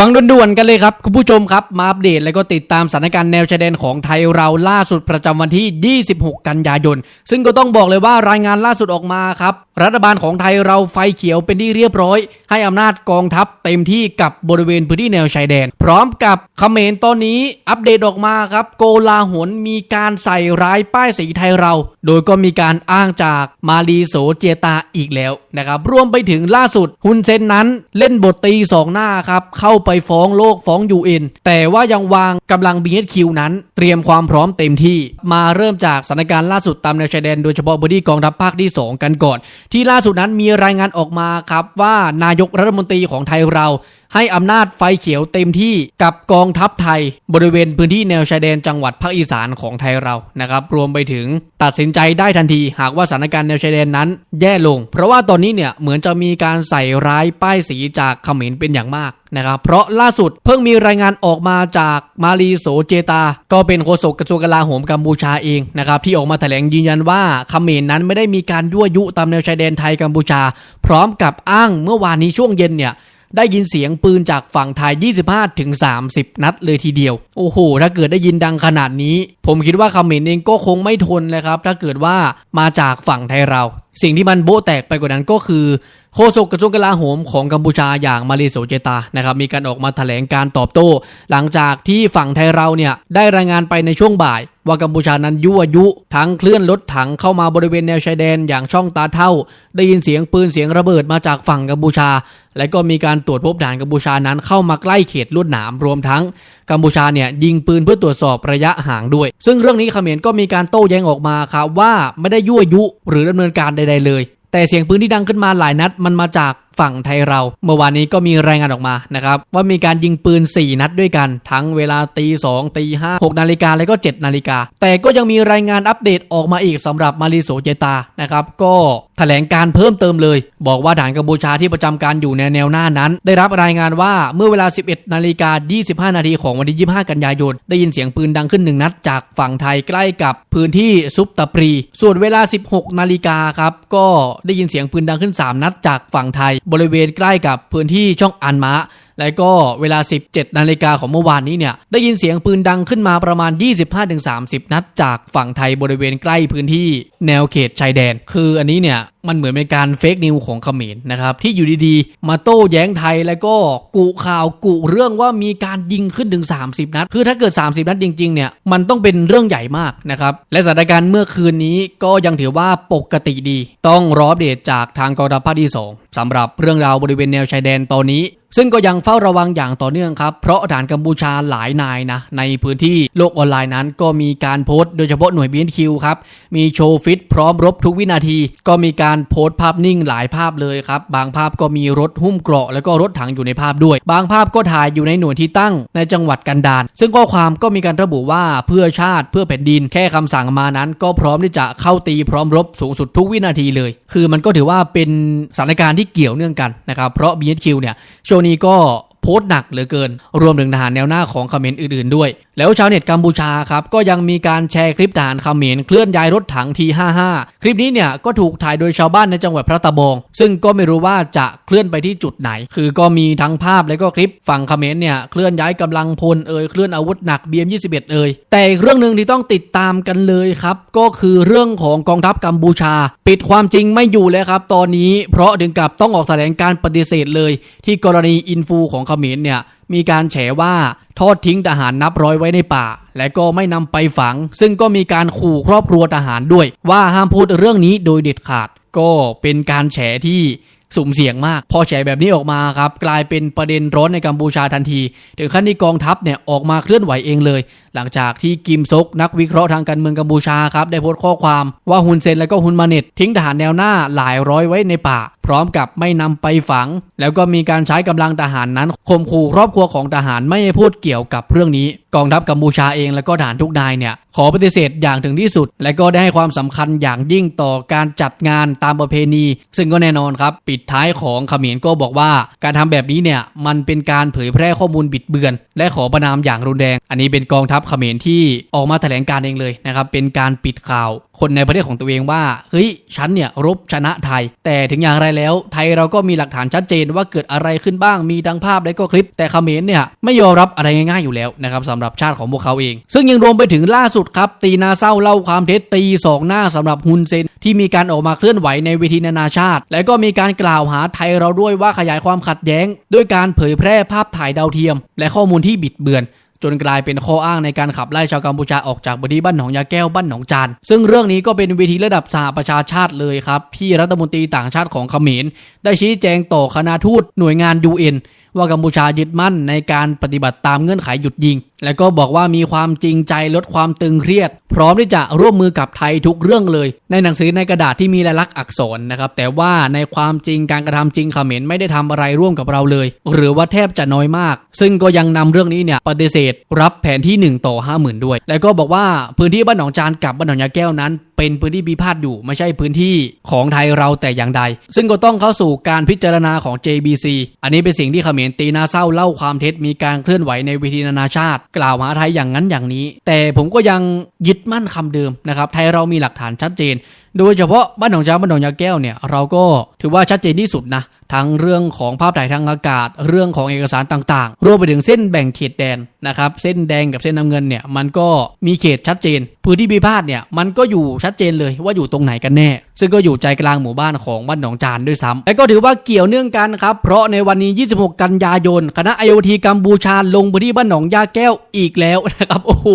ฟังด่วนๆกันเลยครับ คุณผู้ชมครับ มาอัปเดตแล้วก็ติดตามสถานการณ์แนวชายแดนของไทยเราล่าสุดประจำวันที่ 26 กันยายน ซึ่งก็ต้องบอกเลยว่ารายงานล่าสุดออกมาครับ รัฐบาลของไทยเราไฟเขียวเป็นที่เรียบร้อย ให้อำนาจกองทัพเต็มที่กับบริเวณพื้นที่แนวชายแดน พร้อมกับเขมรตอนนี้อัปเดตออกมาครับ โกลาหลมีการใส่ร้ายป้ายสีไทยเรา โดยก็มีการอ้างจากมาลีโสเจตาอีกแล้วนะครับรวมไปถึงล่าสุดฮุนเซนนั้นเล่นบทตีสองหน้าครับเข้าไปฟ้องโลกฟ้อง UN แต่ว่ายังวางกำลัง BHQ นั้น เตรียมความพร้อมเต็มที่ มาเริ่มจากสถานการณ์ล่าสุดตามแนวชายแดนโดยเฉพาะบดีกองทัพภาคที่ 2 กันก่อน ที่ล่าสุดนั้นมีรายงานออกมาครับว่านายกรัฐมนตรีของไทยเราให้อำนาจไฟเขียวเต็มที่กับกองทัพไทย บริเวณพื้นที่แนวชายแดนจังหวัดภาคอีสานของไทยเรานะครับ รวมไปถึงตัดสินใจได้ทันที หากว่าสถานการณ์แนวชายแดนนั้น แย่ลง เพราะว่าตอนนี้เนี่ยเหมือนจะมีการใส่ร้ายป้ายสีจากเขมรเป็นอย่างมาก นะครับเพราะล่าสุดเพิ่งมีรายงานออกมาจากมาลีโสเจตา ก็เป็นโฆษกกระทรวงกลาโหมกัมพูชาเองนะครับที่ออกมาแถลงยืนยันว่าเขมรนั้นไม่ได้มีการยั่วยุตามแนวชายแดนไทยกัมพูชา พร้อมกับอ้างเมื่อวานนี้ช่วงเย็นเนี่ยได้ยินเสียงปืนจากฝั่งไทย 25 ถึง 30 นัดเลยทีเดียว โอ้โห ถ้าเกิดได้ยินดังขนาดนี้ ผมคิดว่าเขมรเองก็คงไม่ทนเลยครับ ถ้าเกิดว่ามาจากฝั่งไทยเรา สิ่งที่มันโบแตกไปกว่านั้นก็คือ โฆษกกระทรวงกลาโหมของกัมพูชาอย่างมาเลโสเจตานะครับมีการออกมาแถลงการตอบโต้ หลังจากที่ฝั่งไทยเราเนี่ยได้รายงานไปในช่วงบ่าย ว่ากัมพูชานั้นยั่วยุทั้งเคลื่อนรถถังเข้ามาบริเวณแนวชายแดนอย่างช่องตาเท่า ได้ยินเสียงปืนเสียงระเบิดมาจากฝั่งกัมพูชา และก็มีการตรวจพบด่านกัมพูชานั้นเข้ามาใกล้เขตลวดหนามรวมทั้งกัมพูชาเนี่ยยิงปืนเพื่อตรวจสอบระยะห่างด้วย ซึ่งเรื่องนี้เขมรก็มีการโต้แย้งออกมาครับว่าไม่ได้ยั่วยุหรือดำเนินการใด ๆเลย แต่เสียงปืนที่ดังขึ้นมาหลายนัดมันมาจาก ฝั่งไทยเรา เมื่อวานนี้ก็มีรายงานออกมานะครับว่ามีการยิงปืน 4 นัดด้วยกัน ทั้งเวลาตีสองตีห้าหกนาฬิกาและก็ 7 นาฬิกา แต่ก็ยังมีรายงานอัปเดตออกมาอีกสำหรับมาริโสเจตานะครับก็แถลงการเพิ่มเติมเลย บอกว่าฐานกัมพูชาที่ประจำการอยู่ในแนวหน้านั้น ได้รับรายงานว่าเมื่อเวลา 11 นาฬิกา 25 นาทีของวันที่ 25 กันยายน ได้ยินเสียงปืนดังขึ้นหนึ่งนัดจากฝั่งไทยใกล้กับพื้นที่ซุปตะปรี ส่วนเวลา 16 นาฬิกาครับ ก็ได้ยินเสียงปืนดังขึ้น 3 นัดจากฝั่งไทยบริเวณใกล้กับพื้นที่ช่องอันมะ แล้วก็เวลา 17 นาฬิกาของเมื่อวานนี้เนี่ย ได้ยินเสียงปืนดังขึ้นมาประมาณ 25-30 นัด จากฝั่งไทยบริเวณใกล้พื้นที่แนวเขตชายแดน คืออันนี้เนี่ยมันเหมือนเป็นการเฟกนิวของเขมรนะครับ ที่อยู่ดีๆ มาโต้แย้งไทยแล้วก็กุข่าวกุเรื่องว่ามีการยิงขึ้นถึง 30 นัด คือถ้าเกิด 30 นัดจริงๆเนี่ยมันต้องเป็นเรื่องใหญ่มากนะครับ และสถานการณ์เมื่อคืนนี้ก็ยังถือว่าปกติดี ต้องรอเดตจากทางกองทัพภาคที่ 2สำหรับเรื่องราวบริเวณแนวชายแดนตอนนี้ ซึ่งก็ยังเฝ้าระวังอย่างต่อเนื่องครับ เพราะฐานกัมพูชาหลายนายนะ ในพื้นที่โลกออนไลน์นั้น ก็มีการโพสต์โดยเฉพาะหน่วย BNQ ครับ มีโชว์ฟิตพร้อมรบทุกวินาที ก็มีการโพสต์ภาพนิ่งหลายภาพเลยครับ บางภาพก็มีรถหุ้มเกราะแล้วก็รถถังอยู่ในภาพด้วย บางภาพก็ถ่ายอยู่ในหน่วยที่ตั้งในจังหวัดกันดารซึ่งข้อความก็มีการระบุว่าเพื่อชาติเพื่อแผ่นดินแค่คำสั่งมานั้น ก็พร้อมที่จะเข้าตีพร้อมรบสูงสุดทุกวินาทีเลย คือมันก็ถือว่าเป็นสถานการณ์ที่เกี่ยวเนื่องกันนะครับเพราะ BNQ เนี่ยช่วงนี้ก็โพสต์หนักเหลือเกิน รวมถึงทหารแนวหน้าของเขมรอื่นๆด้วย แล้วชาวเน็ตกัมพูชาครับก็ยังมีการแชร์คลิปทหารเขมรเคลื่อนย้ายรถถังที55คลิปนี้เนี่ยก็ถูกถ่ายโดยชาวบ้านในจังหวัดพระตะบองซึ่งก็ไม่รู้ว่าจะเคลื่อนไปที่จุดไหน คือก็มีทั้งภาพและก็คลิปฝั่งเขมรเนี่ยเคลื่อนย้ายกำลังพลเอ่ยเคลื่อนอาวุธหนัก BM21 เอ่ยแต่อีกเรื่องหนึ่งที่ต้องติดตามกันเลยครับก็คือเรื่องของกองทัพกัมพูชา ปิดความจริงไม่อยู่แล้วครับ ตอนนี้เพราะถึงกับต้องออกแถลงการปฏิเสธเลย ที่กรณีอินฟูของเขมรเนี่ย มีการแฉว่าทอดทิ้งทหารนับร้อยไว้ในป่า และก็ไม่นำไปฝัง ซึ่งก็มีการขู่ครอบครัวทหารด้วย ว่าห้ามพูดเรื่องนี้โดยเด็ดขาด ก็เป็นการแฉที่ สุ่มเสี่ยงมาก พอแฉแบบนี้ออกมาครับกลายเป็นประเด็นร้อนในกัมพูชาทันทีถึงขั้นที่กองทัพเนี่ยออกมาเคลื่อนไหวเองเลย หลังจากที่กิมซกนักวิเคราะห์ทางการเมืองกัมพูชาครับได้โพสต์ข้อความว่าฮุนเซนและก็ฮุนมาเน็ตทิ้งทหารแนวหน้าหลายร้อยไว้ในป่า พร้อมกับไม่นำไปฝัง แล้วก็มีการใช้กำลังทหารนั้นข่มขู่ครอบครัวของทหารไม่ให้พูดเกี่ยวกับเรื่องนี้ กองทัพกัมพูชาเองแล้วก็ทหารทุกนายเนี่ยขอปฏิเสธอย่างถึงที่สุด และก็ได้ให้ความสำคัญอย่างยิ่งต่อการจัดงานตามประเพณี ซึ่งก็แน่นอนครับ ปิดท้ายของเขมรก็บอกว่า การทำแบบนี้เนี่ยมันเป็นการเผยแพร่ข้อมูลบิดเบือน และขอประนามอย่างรุนแรง อันนี้เป็นกองทัพเขมรที่ออกมาแถลงการเองเลยนะครับเป็นการปิดข่าว คนในประเทศของตัวเองว่าเฮ้ยฉันเนี่ยรบชนะไทย แต่ถึงอย่างไรแล้ว ไทยเราก็มีหลักฐานชัดเจนว่าเกิดอะไรขึ้นบ้างมีทั้งภาพและก็คลิป แต่เขมรเนี่ยไม่ยอมรับอะไรง่ายๆอยู่แล้วนะครับสำหรับชาติของพวกเขาเอง ซึ่งยังรวมไปถึงล่าสุดครับ ตีนาเศร้าเล่าความเท็จตีสองหน้าสำหรับฮุนเซน ที่มีการออกมาเคลื่อนไหวในเวทีนานาชาติ และก็มีการกล่าวหาไทยเราด้วยว่าขยายความขัดแย้ง ด้วยการเผยแพร่ภาพถ่ายดาวเทียม และข้อมูลที่บิดเบือนจนกลายเป็นข้ออ้างในการขับไล่ชาวกัมพูชาออกจากพื้นที่บ้านหนองยาแก้วบ้านหนองจาน ซึ่งเรื่องนี้ก็เป็นเวทีระดับสหประชาชาติเลยครับ ที่รัฐมนตรีต่างชาติของเขมร ได้ชี้แจงต่อคณะทูตหน่วยงาน UN ว่ากัมพูชายึดมั่นในการปฏิบัติตามเงื่อนไขหยุดยิงและก็บอกว่ามีความจริงใจลดความตึงเครียด พร้อมที่จะร่วมมือกับไทยทุกเรื่องเลย ในหนังสือในกระดาษที่มีลายลักษณ์อักษรนะครับ แต่ว่าในความจริงการกระทำจริงเขมรไม่ได้ทำอะไรร่วมกับเราเลย หรือว่าแทบจะน้อยมาก ซึ่งก็ยังนำเรื่องนี้เนี่ยปฏิเสธ รับแผนที่ 1 ต่อ 50,000 ด้วย แล้วก็บอกว่าพื้นที่บ้านหนองจานกับบ้านหนองยาแก้วนั้น เป็นพื้นที่พิพาทอยู่ไม่ใช่พื้นที่ของไทยเราแต่อย่างใด ซึ่งก็ต้องเข้าสู่การพิจารณาของ JBC อันนี้เป็นสิ่งที่เขมรตีนาเศร้าเล่าความเท็จมีการเคลื่อนไหวในเวทีนานาชาติกล่าวหาไทยอย่างนั้นอย่างนี้ แต่ผมก็ยังยึดมั่นคำเดิมนะครับ ไทยเรามีหลักฐานชัดเจน โดยเฉพาะบ้านหนองจานบ้านหนองยาแก้วเนี่ยเราก็ถือว่าชัดเจนที่สุดนะทั้งเรื่องของภาพถ่ายทางอากาศ เรื่องของเอกสารต่างๆ รวมไปถึงเส้นแบ่งเขตแดนนะครับ เส้นแดงกับเส้นน้ำเงินเนี่ยมันก็มีเขตชัดเจน พื้นที่พิพาทเนี่ยมันก็อยู่ชัดเจนเลยว่าอยู่ตรงไหนกันแน่ ซึ่งก็อยู่ใจกลางหมู่บ้านของบ้านหนองจานด้วยซ้ำและก็ถือว่าเกี่ยวเนื่องกันครับ เพราะในวันนี้ 26 กันยายน คณะไอโอทีกัมพูชาลงพื้นที่บ้านหนองยาแก้วอีกแล้วนะครับ โอ้โห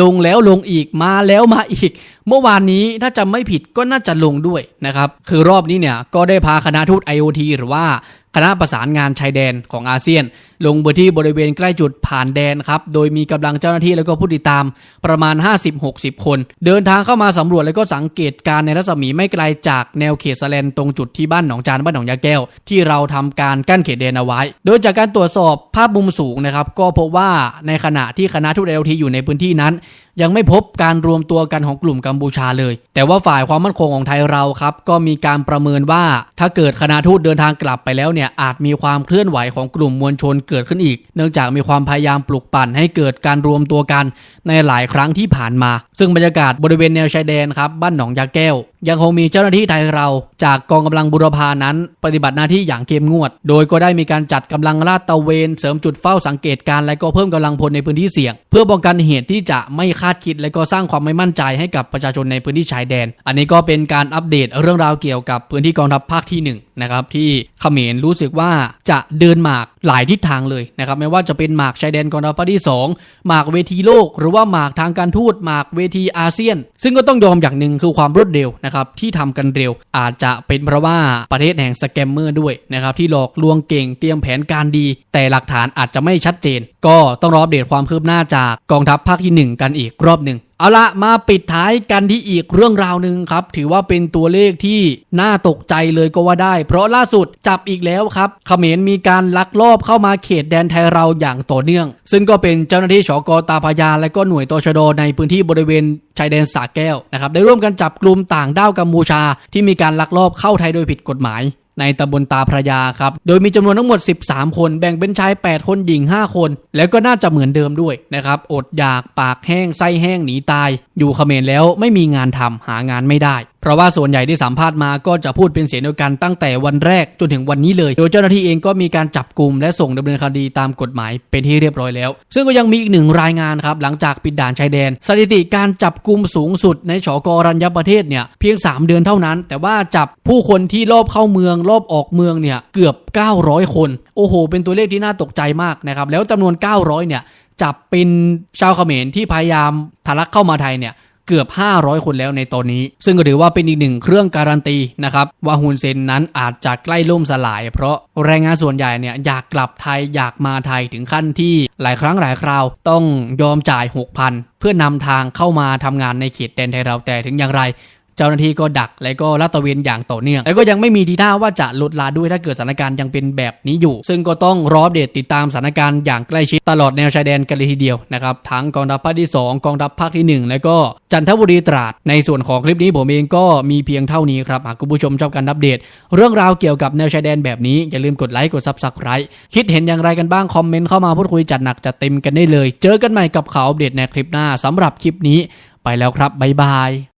ลงแล้วลงอีก มาแล้วมาอีก เมื่อวานนี้ถ้าจำไม่ผิดก็น่าจะลงด้วยนะครับ คือรอบนี้เนี่ยก็ได้พาคณะทูต IoT หรือว่า คณะประสานงานชายแดนของอาเซียน ลงพื้นที่บริเวณใกล้จุดผ่านแดนครับ โดยมีกำลังเจ้าหน้าที่แล้วก็ผู้ติดตามประมาณ 50-60 คน เดินทางเข้ามาสำรวจแล้วก็สังเกตการในรัศมีไม่ไกลจากแนวเขตสแลนตรงจุดที่บ้านหนองจานบ้านหนองยาแก้ว ที่เราทำการกั้นเขตแดนเอาไว้ โดยจากการตรวจสอบภาพมุมสูงนะครับ ก็พบว่าในขณะที่คณะทูต LT อยู่ในพื้นที่นั้น ยังไม่พบการรวมตัวกันของกลุ่มกัมพูชาเลย แต่ว่าฝ่ายความมั่นคงของไทยเราครับก็มีการประเมินว่าถ้าเกิดคณะทูตเดินทางกลับไปแล้วเนี่ยอาจมีความเคลื่อนไหวของกลุ่มมวลชนเกิดขึ้นอีก เนื่องจากมีความพยายามปลุกปั่นให้เกิดการรวมตัวกันในหลายครั้งที่ผ่านมา ซึ่งบรรยากาศบริเวณแนวชายแดนครับบ้านหนองยาแก้ว ยังคงมีเจ้าหน้าที่ไทยเรา จากกองกำลังบุรพานั้น ปฏิบัติหน้าที่อย่างเข้มงวด โดยก็ได้มีการจัดกำลังลาดตระเวนเสริมจุดเฝ้าสังเกตการณ์และก็เพิ่มกำลังพลในพื้นที่เสี่ยง เพื่อป้องกันเหตุที่จะไม่คาดคิดและก็สร้างความไม่มั่นใจให้กับประชาชนในพื้นที่ชายแดน อันนี้ก็เป็นการอัปเดตเรื่องราวเกี่ยวกับพื้นที่กองทัพภาคที่หนึ่งนะครับที่เขมรรูู้้สึกว่าจะเดินหมากหลายทิศทางเลยนะครับไม่ว่าจะเป็นหมากชายแดนกองทัพภาคที่สองหมากเวทีโลก หรือว่าหมากทางการทูตหมากเวทีอาเซียน ซึ่งก็ต้องยอมอย่างหนึ่งคือความรวดเร็วนะครับที่ทำกันเร็ว อาจจะเป็นเพราะว่าประเทศแห่งสแกมเมอร์ด้วยนะครับที่หลอกลวงเก่งเตรียมแผนการดี แต่หลักฐานอาจจะไม่ชัดเจน ก็ต้องรออัปเดตความคืบหน้าจากกองทัพภาคที่หนึ่งกันอีกรอบหนึ่งเอาละมาปิดท้ายกันที่อีกเรื่องราวหนึ่งครับ ถือว่าเป็นตัวเลขที่น่าตกใจเลยก็ว่าได้ เพราะล่าสุดจับอีกแล้วครับเขมรมีการลักลอบเข้ามาเขตแดนไทยเราอย่างต่อเนื่อง ซึ่งก็เป็นเจ้าหน้าที่ชกตาพยา และก็หน่วยตชดในพื้นที่บริเวณชายแดนสาแก้วนะครับได้ร่วมกันจับกลุ่มต่างด้าวกัมพูชา ที่มีการลักลอบเข้าไทยโดยผิดกฎหมาย ในตำบลตาพระยาครับ โดยมีจำนวนทั้งหมด 13 คน แบ่งเป็นชาย 8 คนหญิง 5 คน แล้วก็น่าจะเหมือนเดิมด้วยนะครับ อดอยากปากแห้งไส้แห้งหนีตาย อยู่เขมรแล้วไม่มีงานทำหางานไม่ได้ เพราะว่าส่วนใหญ่ที่สัมภาษณ์มาก็จะพูดเป็นเสียงเดียวกันตั้งแต่วันแรกจนถึงวันนี้เลย โดยเจ้าหน้าที่เองก็มีการจับกลุ่มและส่งดำเนินคดีตามกฎหมายเป็นที่เรียบร้อยแล้ว ซึ่งก็ยังมีอีกหนึ่งรายงานครับหลังจากปิดด่านชายแดน สถิติการจับกลุ่มสูงสุดในชกรัญญประเทศเนี่ยเพียง 3 เดือนเท่านั้น แต่ว่าจับผู้คนที่รอบเข้าเมืองรอบออกเมืองเนี่ยเกือบ 900 คน โอ้โห เป็นตัวเลขที่น่าตกใจมากนะครับแล้วจำนวน 900 เนี่ยจับเป็นชาวเขมรที่พยายามทะลักเข้ามาไทยเนี่ย เกือบ 500 คนแล้วในตอนนี้ ซึ่งก็ถือว่าเป็นอีกหนึ่งเครื่องการันตีนะครับว่าฮุนเซนนั้นอาจจะใกล้ล่มสลาย เพราะแรงงานส่วนใหญ่เนี่ยอยากกลับไทยอยากมาไทยถึงขั้นที่หลายครั้งหลายคราวต้องยอมจ่าย 6,000 เพื่อนำทางเข้ามาทำงานในเขตแดนไทยเราแต่ถึงอย่างไร เจ้าหน้าที่ก็ดักและก็ลาดตระเวนอย่างต่อเนื่อง แล้วก็ยังไม่มีทีท่าว่าจะลดลาด้วยถ้าเกิดสถานการณ์ยังเป็นแบบนี้อยู่ ซึ่งก็ต้องรออัปเดตติดตามสถานการณ์อย่างใกล้ชิดตลอดแนวชายแดนกันเลยทีเดียวนะครับทั้งกองทัพภาคที่ 2 กองทัพภาคที่ 1 แล้วก็จันทบุรีตราด ในส่วนของคลิปนี้ผมเองก็มีเพียงเท่านี้ครับหากคุณผู้ชมชอบการอัปเดต เรื่องราวเกี่ยวกับแนวชายแดนแบบนี้อย่าลืมกดไลค์กดซับสไครต์คิดเห็นอย่างไรกันบ้างคอมเมนต์เข้ามาพูดคุยจัดหนักจัดเต็มกันได้เลย เจอกันใหม่กับข่าวอัปเดตในคลิปหน้าสำหรับคลิปนี้ ไปแล้วครับบ๊ายบาย